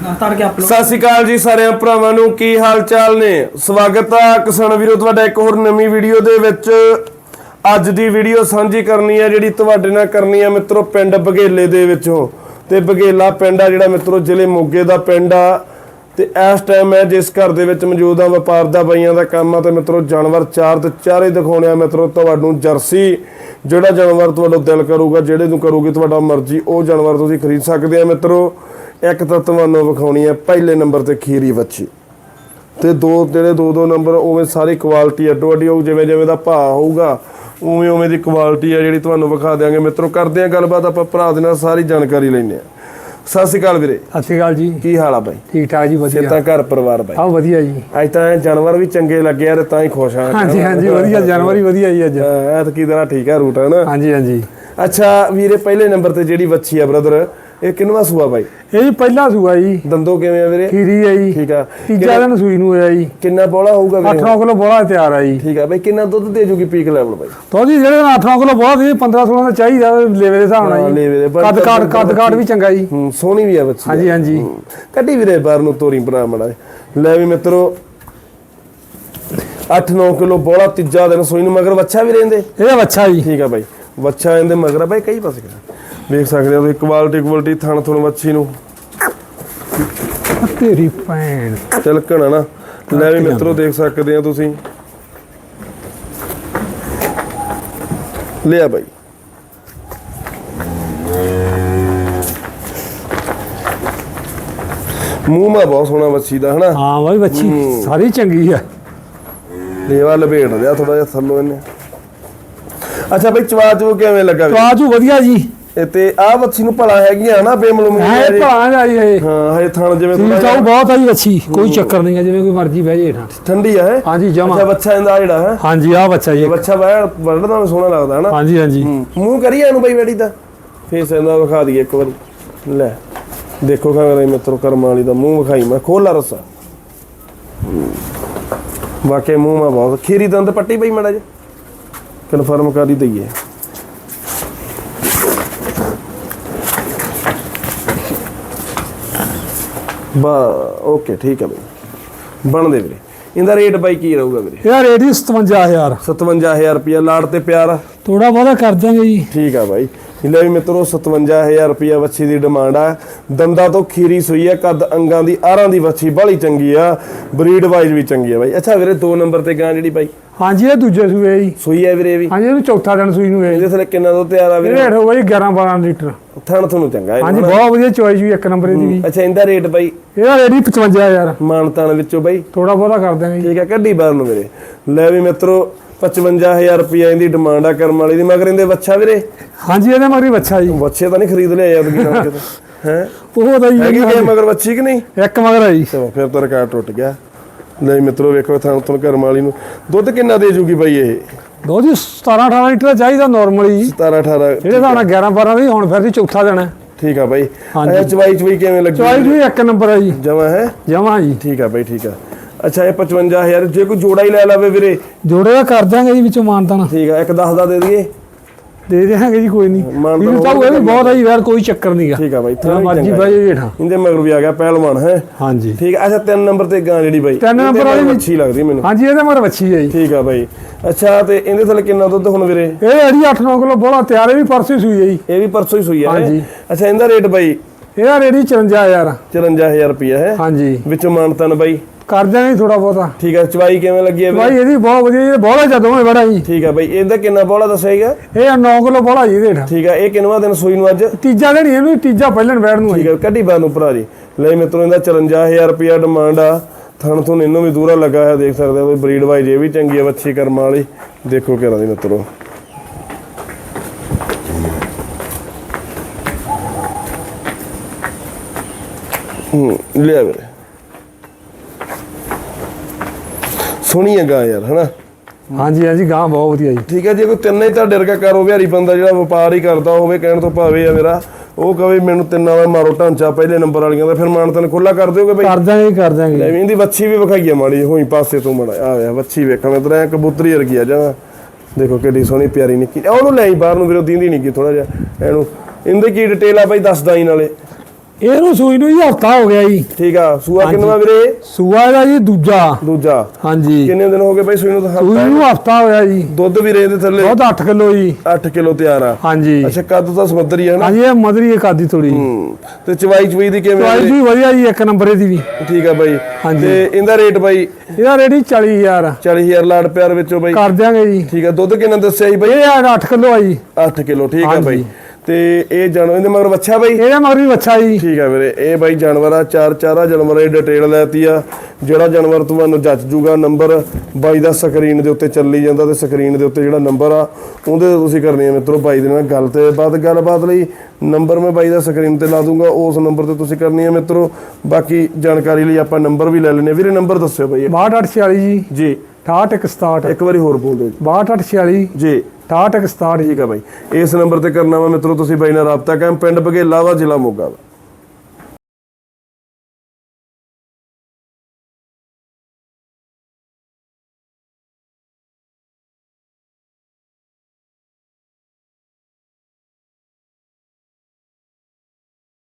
ਤੜਕੇ ਅਪਲੋਡ ਸਤਿ ਸ਼੍ਰੀ ਅਕਾਲ ਜੀ ਸਾਰਿਆਂ ਭਰਾਵਾਂ ਨੂੰ, ਕੀ ਹਾਲ ਚਾਲ ਨੇ? ਸਵਾਗਤ ਆ ਕਿਸਾਨ ਵੀਰੋ, ਤੁਹਾਡਾ ਇੱਕ ਹੋਰ ਨਵੀਂ ਵੀਡੀਓ ਦੇ ਵਿੱਚ। ਅੱਜ ਦੀ ਵੀਡੀਓ ਸਾਂਝੀ ਕਰਨੀ ਹੈ, ਜਿਹੜੀ ਤੁਹਾਡੇ ਨਾਲ ਕਰਨੀ ਹੈ ਮਿੱਤਰੋ, ਪਿੰਡ ਬਘੇਲੇ ਦੇ ਵਿੱਚੋਂ। ਤੇ ਬਘੇਲਾ ਪਿੰਡ ਆ, ਜਿਹੜਾ ਮਿੱਤਰੋ, ਜ਼ਿਲ੍ਹੇ ਮੋਗੇ ਦਾ ਪਿੰਡ ਆ। ਤੇ ਇਸ ਟਾਈਮ ਮੈਂ ਜਿਸ ਘਰ ਦੇ ਵਿੱਚ ਮੌਜੂਦ ਆ, ਵਪਾਰ ਦਾ, ਬਈਆਂ ਦਾ ਕੰਮ ਆ, ਤੇ ਮਿੱਤਰੋ, ਜਾਨਵਰ ਚਾਰ ਤੇ ਚਾਰੇ ਦਿਖਾਉਣੇ ਆ ਮਿੱਤਰੋ, ਤੁਹਾਨੂੰ ਜਰਸੀ। ਜਿਹੜਾ ਜਾਨਵਰ ਤੁਹਾਡਾ ਦਿਲ ਕਰੂਗਾ, ਜਿਹੜੇ ਨੂੰ ਕਰੂਗੀ, ਤੁਹਾਡਾ ਮਰਜ਼ੀ, ਉਹ ਜਾਨਵਰ ਤੁਸੀਂ ਖਰੀਦ ਸਕਦੇ ਆ ਮਿੱਤਰੋ। ਇੱਕ ਤਾਂ ਤੁਹਾਨੂੰ ਵਿਖਾਉਣੀ ਹੈ ਪਹਿਲੇ ਨੰਬਰ ਤੇ ਖੀਰੀ ਵੱਛੀ। ਤੇ ਦੋ ਜਿਹੜੇ ਦੋ ਦੋ ਨੰਬਰ ਉਵੇਂ ਸਾਰੀ ਕੁਆਲਿਟੀ ਅੱਡੋ ਅੱਡੀ ਹੋਊ ਜਿਵੇਂ ਜਿਵੇਂ ਦਾ ਭਾਅ ਹੋਊਗਾ ਉਵੇਂ ਉਵੇਂ ਦੀ ਕੁਆਲਿਟੀ ਹੈ ਜਿਹੜੀ ਤੁਹਾਨੂੰ ਵਿਖਾ ਦਿਆਂਗੇ। ਮਿੱਤਰੋ ਕਰਦੇ ਆਂ ਗੱਲਬਾਤ ਆਪਾਂ ਭਰਾ ਦੇ ਨਾਲ ਸਾਰੀ ਜਾਣਕਾਰੀ ਲੈਂਦੇ ਆ ਸਤਿ ਸ਼੍ਰੀ ਅਕਾਲ ਵੀਰੇ। ਸਤਿ ਸ਼੍ਰੀ ਅਕਾਲ ਜੀ। ਕੀ ਹਾਲ ਆ ਬਾਈ? ਠੀਕ ਠਾਕ ਜੀ ਵਧੀਆ। ਸਿੱਧਾ ਘਰ ਪਰਿਵਾਰ ਬਾਈ? ਆ ਵਧੀਆ ਜੀ। ਅੱਜ ਤਾਂ ਜਾਨਵਰ ਵੀ ਚੰਗੇ ਲੱਗੇ ਯਾਰ ਤਾਂ ਹੀ ਖੁਸ਼ ਆ। ਹਾਂਜੀ ਹਾਂਜੀ ਵਧੀਆ ਜਨਵਰੀ ਵਧੀਆ ਜੀ ਅੱਜ। ਐਤ ਕੀ ਤਰ੍ਹਾਂ ਠੀਕ ਆ ਰੂਟ ਹੈ ਨਾ? ਹਾਂਜੀ ਹਾਂਜੀ। ਅੱਛਾ ਵੀਰੇ ਪਹਿਲੇ ਨੰਬਰ ਤੇ ਜਿਹੜੀ ਵੱਛੀ ਆ ਬ੍ਰਦਰ ਇਹ ਕਿੰਨਵਾ ਸੂਆ ਬਾਈ? ਇਹ ਜੀ ਪਹਿਲਾ ਸੂਆ ਜੀ। ਦੰਦੋ ਕਿਵੇਂ ਆ ਵੀਰੇ? ਖੀਰੀ ਜੀ। ਠੀਕ ਆ। ਤੀਜਾ ਦਿਨ ਸੂਈ ਨੂੰ ਹੋਇਆ ਜੀ। ਕਿੰਨਾ ਬੋਲਾ ਹੋਊਗਾ ਵੀਰੇ? 8-9 ਕਿਲੋ ਬੋਲਾ ਤਿਆਰ ਆ ਜੀ। ਠੀਕ ਆ ਬਾਈ ਕਿੰਨਾ ਦੁੱਧ ਦੇ ਜੂਗੀ ਪੀਕ ਲੈਵਲ ਬਾਈ? ਤੋਂ ਜੀ ਜਿਹੜੇ 8-9 ਕਿਲੋ ਬੋਲਾ ਸੀ 15-16 ਦਾ ਚਾਹੀਦਾ ਲੇਵੇ ਦੇ ਹਿਸਾਬ ਨਾਲ ਲੇਵੇ ਦੇ, ਜੀ ਕੱਦ ਕਾਟ ਕੱਦ ਕਾਟ ਵੀ ਚੰਗਾ ਜੀ। ਹੂੰ ਸੋਹਣੀ ਵੀ ਆ ਬੱਚੀ। ਹਾਂਜੀ ਹਾਂਜੀ। ਕੱਢੀ ਵੀਰੇ ਬਾਹਰ ਨੂੰ ਤੋਰੀ ਬਣਾ ਮੜਾ ਲੈ ਵੀ ਮਿੱਤਰੋ 8-9 ਕਿਲੋ ਬੋਲਾ ਤੀਜਾ ਦਿਨ ਸੋਈ ਨੂੰ ਮਗਰ ਵੱਛਾ ਵੀ ਰਹਿੰਦੇ? ਇਹਦਾ ਬੱਚਾ ਜੀ। ਠੀਕ ਆ ਬਾਈ ਵੱਛਾ ਇਹਦੇ ਮਗਰ ਆ ਬਾਈ ਕਈ ਪਾਸੇ ਵੇਖ ਸਕਦੇ ਹੋ ਤੁਸੀਂ ਕੁਆਲਿਟੀ ਕੁਆਲਿਟੀ ਥਣ ਥਣ ਵੱਛੀ ਨੂੰ। ਤੇਰੀ ਭੈਣ। ਤਿਲਕਣ ਆ ਨਾ। ਲੈ ਵੀ ਮਿੱਤਰੋ ਦੇਖ ਸਕਦੇ ਆ ਤੁਸੀਂ। ਲਿਆ ਬਾਈ। ਮੂੰਹ ਮਾ ਬਹੁਤ ਸੋਹਣਾ ਵੱਛੀ ਦਾ ਹਨਾ? ਹਾਂ ਬਾਈ ਬੱਚੀ ਸਾਰੀ ਚੰਗੀ ਆ। ਲੇਵਾ ਲਪੇਟ ਲਿਆ ਥੋੜਾ ਜਿਹਾ ਥੱਲੋਂ ਇਹਨੇ। ਅੱਛਾ ਬਈ ਚਵਾ ਚੂ ਕਿਵੇਂ ਲੱਗਾ? ਆਜੂ ਵਧੀਆ ਜੀ। ਤੇ ਆ ਵੱਛੀ ਨੂੰ ਭਲਾ ਹੈਗੀਆਂ ਨਾ ਬੇਮਲੂਮ ਹੈ ਭਾਂ ਜੀ। ਇਹ। ਹਾਂ ਹਜੇ ਥਣ ਜਿਵੇਂ ਠੀਕ ਥੋੜਾ ਚਾਉ ਬਹੁਤ ਆ ਜੀ ਅੱਛੀ ਕੋਈ ਚੱਕਰ ਨਹੀਂ ਹੈ ਜਿਵੇਂ ਕੋਈ ਮਰਜ਼ੀ ਬਹਿ ਜੇ ਹੇਠਾਂ ਠੰਡੀ ਆ ਹੈ ਹਾਂਜੀ ਜਮਾ। ਅੱਛਾ ਬੱਚਾ ਇਹਦਾ ਜਿਹੜਾ ਹੈ? ਹਾਂਜੀ ਆ ਬੱਚਾ ਜੀ। ਬੱਚਾ ਬਾਹਰ ਵੜਦਾ ਵੀ ਸੋਹਣਾ ਲੱਗਦਾ ਹੈ ਨਾ ਹਾਂਜੀ। ਹਾਂਜੀ। ਮੂੰਹ ਕਰੀਏ ਇਹਨੂੰ ਬਈ ਬੈਠੀ ਦਾ? ਫੇਸ ਇਹਦਾ ਵਿਖਾ ਦਈਏ ਇੱਕ ਵਾਰੀ। ਲੈ ਦੇਖੋ ਖਾਂਗੇ ਮਿੱਤਰੋ ਕਰਮ ਵਾਲੀ ਦਾ ਮੂੰਹ ਵਿਖਾਈ ਮੈਂ ਖੋਲਾ ਰਸਾ। ਵਾਕੇ ਮੂੰਹ ਮਾ ਬਹੁਤ ਖੀਰੀ ਦੰਦ ਪੱਟੀ ਬਈ ਮੜਾ ਜੇ ਕਨਫਰਮ ਕਰ ਹੀ ਦਈਏ। ਬਾ ਓਕੇ ਠੀਕ ਹੈ ਬਈ। ਬਣ ਦੇ ਵੀਰੇ। ਇਹਦਾ ਰੇਟ ਬਾਈ ਕੀ ਰਹੂਗਾ ਵੀਰੇ? ਇਹਦਾ ਰੇਟ ਹੀ 57000 57000 ਰੁਪਇਆ ਲਾੜ ਤੇ ਪਿਆਰ। ਥੋੜਾ ਬਹੁਤਾ ਕਰ ਦਾਂਗੇ ਜੀ। ਠੀਕ ਆ ਬਾਈ। ਲੈ ਵੀ ਮਿੱਤਰੋ 57000 ਰੁਪਇਆ ਵੱਛੀ ਦੀ ਡਿਮਾਂਡ ਆ। ਦੰਦਾਂ ਤੋਂ ਖੀਰੀ ਸੂਈ ਆ ਕੱਦ ਅੰਗਾਂ ਦੀ ਆਰਾਂ ਦੀ ਵੱਛੀ ਬਾਲੀ ਚੰਗੀ ਆ। ਬਰੀਡ ਵਾਈਜ਼ ਵੀ ਚੰਗੀ ਆ ਬਾਈ। ਅੱਛਾ ਵੀਰੇ 2 ਨੰਬਰ ਤੇ ਗਾਂ ਜਿਹੜੀ ਬਾਈ? ਹਾਂਜੀ ਇਹ ਦੂਜੇ ਸੂਏ ਜੀ। ਸੂਈ ਆ ਵੀਰੇ ਵੀ? ਹਾਂਜੀ ਇਹਨੂੰ ਚੌਥਾ ਦਿਨ ਸੂਈ ਨੂੰ ਹੈ ਜੀ। ਇਹਦੇ ਥਲੇ ਕਿੰਨਾ ਦੁੱਧ ਤਿਆਰ ਆ ਵੀਰੇ? ਰੇਟ ਹੋਊਗਾ ਜੀ 11 12 ਲੀਟਰ। ਥਣ ਤੁਹਾਨੂੰ ਚੰਗਾ ਹੈ ਹਾਂਜੀ ਬਹੁਤ ਵਧੀਆ ਚੋਇਸ ਵੀ ਇੱਕ ਨੰਬਰ ਦੀ ਵੀ। ਅੱਛਾ ਇਹਦਾ ਰੇਟ ਬਾਈ? ਇਹਦਾ ਰੇਟ ਹੀ 55000 ਮਾਨਤਾਨ ਵਿੱਚੋਂ ਬਾਈ? ਥੋੜਾ ਬਹੁਤਾ ਕਰ ਜੀ। ਠੀਕ ਆ ਕੱਢੀ ਬਾਹਰ ਨੂੰ ਵੀਰੇ। ਲੈ ਵੀ ਮਿੱਤਰੋ 55000 ਰੁਪਇਆ ਇਹਦੀ ਡਿਮਾਂਡ ਆ ਕਰਮ ਵਾਲੀ ਦੀ ਮਗਰ ਇਹਦੇ ਵੱਛਾ ਵੀਰੇ? ਹਾਂਜੀ ਇਹਦੇ ਮਗਰੀ ਬੱਚਾ ਜੀ। ਵੱਛੇ ਤਾਂ ਨਹੀਂ ਖਰੀਦ ਲਿਆ ਨਾਮ ਕਿਤੇ ਹੈ? ਉਹ ਤਾਂ ਜੀ ਹੈਗੀ ਕਿ ਮਗਰ ਵੱਛੀ ਕਿ ਨਹੀਂ? ਇੱਕ ਮਗਰ ਹੈ ਚਲੋ ਫਿਰ ਤਾਂ ਰਿਕਾਰਡ ਟੁੱਟ ਗਿਆ। ਨਹੀਂ ਮਿੱਤਰੋ ਵੇਖੋ ਥਾਂ ਤੋਂ ਕਰਮ ਵਾਲੀ ਨੂੰ। ਦੁੱਧ ਕਿੰਨਾ ਦੇ ਜੂਗੀ ਬਾਈ ਇਹ? ਦੋ ਜੀ 17 18 ਲੀਟਰ ਚਾਹੀਦਾ ਨਾਰਮਲੀ 17 18 ਜਿਹੜੇ ਨਾਲ 11 12 ਦੀ ਹੁਣ ਫਿਰ ਦੀ ਚੌਥਾ ਹੈ ਠੀਕ ਆ ਬਾਈ। ਇਹ ਚਵਾਈ ਚਵਾਈ ਕਿਵੇਂ ਲੱਗੀ? ਚੋਇਸ ਵੀ ਇੱਕ ਨੰਬਰ ਹੈ ਜੀ। ਜਮਾ ਹੈ? ਜਮਾ ਜੀ। ਠੀਕ ਆ ਬਾਈ ਠੀਕ ਆ। ਅੱਛਾ ਇਹ 55000 ਜੇ ਕੋਈ ਜੋੜਾ ਹੀ ਲੈ ਲਵੇ ਵੀਰੇ। ਜੋੜੇ ਦਾ ਕਰ ਦਾਂਗੇ ਜੀ ਵਿੱਚੋਂ ਮਾਨਤਾਨਾ ਠੀਕ ਆ ਇੱਕ 10 ਦਾ ਦੇ ਦਈਏ। ਦੇ ਦੇਵਾਂਗੇ ਜੀ ਕੋਈ ਨਹੀਂ। ਇਹ ਤਾਂ ਇਹ ਵੀ ਬਹੁਤ ਹੈ ਜੀ ਯਾਰ ਕੋਈ ਚੱਕਰ ਨਹੀਂਗਾ ਠੀਕ ਆ ਬਾਈ ਜਿਵੇਂ ਥਾਂ ਮਰਜ਼ੀ ਜੇ। ਹੇਠਾਂ ਇਹਦੇ ਮਗਰ ਵੀ ਆ ਗਿਆ ਪਹਿਲਵਾਨ ਹੈ? ਹਾਂਜੀ। ਠੀਕ ਆ ਅੱਛਾ ਤਿੰਨ ਨੰਬਰ ਤੇ ਗਾਂ ਜਿਹੜੀ ਬਾਈ। ਤਿੰਨ ਨੰਬਰ ਵਾਲੀ ਅੱਛੀ ਲੱਗਦੀ ਮੈਨੂੰ। ਹਾਂਜੀ ਇਹਦੇ ਮਗਰ ਬੱਚੀ ਹੈ ਜੀ। ਠੀਕ ਆ ਬਾਈ। ਅੱਛਾ ਤੇ ਇਹਦੇ ਥੱਲੇ ਕਿੰਨਾ ਦੁੱਧ ਹੁਣ ਵੀਰੇ? ਇਹ ਜਿਹੜੀ 8-9 ਕਿਲੋ ਬੋਲਾ ਤਿਆਰ ਹੈ ਵੀ ਪਰਸੋਂ ਹੀ ਸੂਈ ਹੈ ਜੀ। ਇਹ ਵੀ ਪਰਸੋਂ ਹੀ ਸੂਈ ਆ ਹੈਂ? ਹਾਂਜੀ। ਅੱਛਾ ਇਹਦਾ ਰੇਟ ਬਾਈ? ਇਹਦਾ ਰੇਟ ਹੀ 54000 54000 ਰੁਪਇਆ ਹੈ? ਹਾਂਜੀ। ਵਿੱਚੋਂ ਮਾਨਤਨ ਬਾਈ। ਕਰ ਦਾਂਗੇ ਥੋੜਾ ਬਹੁਤਾ। ਠੀਕ ਆ ਚਵਾਈ ਕਿਵੇਂ ਲੱਗੀ ਹੈ ਭਾਈ ਇਹਦੀ ਬਹੁਤ ਵਧੀਆ ਇਹ ਬੋਲਾ ਜਦੋਂ ਹੈ ਬੜਾ ਜੀ। ਠੀਕ ਆ ਬਾਈ ਇਹਦਾ ਕਿੰਨਾ ਬੋਲਾ ਦੱਸੇਗਾ ਇਹ 9 ਕਿਲੋ ਬੋਲਾ ਜੀ ਹੇਠਾਂ ਠੀਕ ਆ ਇਹ ਕਿੰਨਵਾ ਦਿਨ ਸੂਈ ਨੂੰ ਅੱਜ? ਤੀਜਾ ਦਿਨ ਹੀ ਇਹਨੂੰ ਤੀਜਾ ਪਹਿਲਣ ਬੈਠ ਨੂੰ ਹੈ ਠੀਕ ਆ ਕੱਢੀ ਬਾਦ ਨੂੰ ਭਰਾ ਜੀ। ਲੈ ਮਿੱਤਰੋ ਇਹਦਾ 54000 ਰੁਪਇਆ ਡਿਮਾਂਡ ਆ। ਥਣ ਤੋਂ ਇਹਨੂੰ ਵੀ ਦੂਰਾ ਲੱਗਾ ਹੈ ਦੇਖ ਸਕਦੇ ਹੋ ਕੋਈ ਬਰੀਡ ਵਾਈਜ਼ ਇਹ ਵੀ ਚੰਗੀ ਆ ਵੱਛੀ ਕਰਮਾਂ ਵਾਲੀ। ਦੇਖੋ ਕਿਹੜਾ ਦੀ ਮਿੱਤਰੋ। ਹੂੰ ਲਿਆ ਵੀਰੇ। ਸੋਹਣੀ ਹੈ ਗਾ ਯਾਰ ਹਨਾ? ਹਾਂਜੀ ਹਾਂਜੀ ਗਾਂ ਬਹੁਤ ਵਧੀਆ ਜੀ। ਠੀਕ ਹੈ ਜੇ ਕੋਈ ਤਿੰਨੇ ਤਾਂ ਡਰ ਕੇ ਕਾਰੋ ਵਿਹਾਰੀ ਬੰਦਾ ਜਿਹੜਾ ਵਪਾਰ ਹੀ ਕਰਦਾ ਹੋਵੇ ਕਹਿਣ ਤੋਂ ਭਾਵੇਂ ਆ ਮੇਰਾ ਉਹ ਕਵੇ ਮੈਨੂੰ ਤਿੰਨਾਂ ਵਾਰ ਮਾਰੋ ਢਾਂਚਾ ਪਹਿਲੇ ਨੰਬਰ ਵਾਲੀਆਂ ਦਾ ਫਿਰ ਮਾਨਤਨ ਖੁੱਲਾ ਕਰ ਦਿਓਗੇ ਬਈ? ਕਰ ਦਾਂਗੇ ਕਰ ਦਾਂਗੇ ਲੈ ਵੀ ਇਹਦੀ ਵੱਛੀ ਵੀ ਵਿਖਾਈਏ ਮਾੜੀ ਹੋਈ ਪਾਸੇ ਤੋਂ ਮੜਾ ਆ ਵੇ ਵੱਛੀ ਵੇਖਾਂ ਮੈਂ ਤੇਰਾ ਕਬੂਤਰੀ ਵਰਗੀ ਆ ਜਾ ਦੇਖੋ ਕਿੱਡੀ ਸੋਹਣੀ ਪਿਆਰੀ ਨਿੱਕੀ ਉਹਨੂੰ ਲੈ ਬਾਹਰ ਨੂੰ ਵੀਰੋ ਦੀਂਦੀ ਨਹੀਂ ਕੀ ਥੋੜਾ ਜਿਹਾ ਇਹਨੂੰ ਇਹਦੇ ਕੀ ਡਿਟੇਲ ਆ ਬਾਈ ਦੱਸਦਾ ਹੀ ਨਾਲੇ। ਇਹਨੂੰ ਸੂਈ ਨੂੰ ਜੀ ਹਫਤਾ ਹੋ ਗਿਆ ਜੀ। ਠੀਕ ਆ ਸੂਆ ਕਿੰਨਵਾ ਵੀਰੇ? ਸੂਆ ਇਹਦਾ ਜੀ ਦੂਜਾ। ਦੂਜਾ। ਹਾਂਜੀ। ਕਿੰਨੇ ਦਿਨ ਹੋ ਗਏ ਬਾਈ ਸੂਈ ਨੂੰ ਤਾਂ? ਸੂਈ ਨੂੰ ਹਫਤਾ ਹੋਇਆ ਜੀ। ਦੁੱਧ ਵੀ ਰੇ ਦੇ ਥੱਲੇ? ਬਹੁਤ 8 ਕਿਲੋ ਜੀ। 8 ਕਿਲੋ ਤਿਆਰ ਆ। ਹਾਂਜੀ। ਅੱਛਾ ਕੱਦ ਤਾਂ ਸਮੁੰਦਰ ਹੀ ਹੈ ਨਾ ਹਾਂਜੀ ਇਹ ਮਦਰੀ ਇੱਕ ਆਦੀ ਥੋੜੀ ਹੂੰ। ਤੇ ਚਵਾਈ ਚਵਾਈ ਦੀ ਕਿਵੇਂ ਚਵਾਈ? ਵੀ ਵਧੀਆ ਜੀ ਇੱਕ ਨੰਬਰ ਇਹਦੀ ਵੀ। ਠੀਕ ਆ ਬਾਈ। ਹਾਂਜੀ। ਤੇ ਇਹਦਾ ਰੇਟ ਬਾਈ? ਇਹਦਾ ਰੇਡੀ 40000 40000 ਲਾੜ ਪਿਆਰ ਵਿੱਚੋਂ ਬਾਈ। ਕਰ ਦਿਆਂਗੇ ਜੀ। ਠੀਕ ਆ ਦੁੱਧ ਕਿੰਨਾ ਦੱਸਿਆ ਸੀ ਬਾਈ? ਇਹ 8 ਕਿਲੋ ਆ ਜੀ। 8 ਕਿਲੋ ਠੀਕ ਆ। ਬਾਈ। ਤੇ ਇਹ ਜਾਨਵਰ ਇਹਦੇ ਮਗਰ ਬੱਚਾ ਬਾਈ? ਇਹਦਾ ਮਗਰ ਵੀ ਬੱਚਾ ਜੀ। ਠੀਕ ਆ ਵੀਰੇ ਇਹ ਬਾਈ ਜਾਨਵਰ ਆ ਚਾਰ ਚਾਰਾ ਜਾਨਵਰ ਦੀ ਡਿਟੇਲ ਲੈਤੀ ਆ। ਜਿਹੜਾ ਜਾਨਵਰ ਤੁਹਾਨੂੰ ਜੱਜ ਜੂਗਾ ਨੰਬਰ ਬਾਈ ਦਾ ਸਕਰੀਨ ਦੇ ਉੱਤੇ ਚੱਲੀ ਜਾਂਦਾ ਤੇ ਸਕਰੀਨ ਦੇ ਉੱਤੇ ਜਿਹੜਾ ਨੰਬਰ ਆ ਉਹਦੇ ਤੁਸੀਂ ਕਰਨੀ ਆ ਮਿੱਤਰੋ ਬਾਈ ਦੇ ਨਾਲ ਗੱਲ ਤੇ ਬਾਅਦ ਗੱਲਬਾਤ ਲਈ ਨੰਬਰ ਮੈਂ ਬਾਈ ਦਾ ਸਕਰੀਨ ਤੇ ਲਾ ਦੂੰਗਾ ਉਸ ਨੰਬਰ ਤੇ ਤੁਸੀਂ ਕਰਨੀ ਆ ਮਿੱਤਰੋ। ਬਾਕੀ ਜਾਣਕਾਰੀ ਲਈ ਆਪਾਂ ਨੰਬਰ ਵੀ ਲੈ ਲੈਣੇ ਵੀਰੇ ਨੰਬਰ ਦੱਸਿਓ ਬਾਈ। 6246 ਜੀ। ਜੀ। 6861 ਇੱਕ ਵਾਰੀ ਹੋਰ ਬੋਲ ਦਿਓ ਜੀ। 6246 ਜੀ। 6861 ਜੀ ਠੀਕ ਆ ਬਾਈ। ਇਸ ਨੰਬਰ ਤੇ ਕਰਨਾ ਵਾ ਮਿੱਤਰੋ ਤੁਸੀਂ ਬਾਈ ਨਾਲ ਰਾਬਤਾ ਕਾਇਮ। ਪਿੰਡ ਬਘੇਲਾ ਵਾ ਜ਼ਿਲ੍ਹਾ ਮੋਗਾ ਵਾ।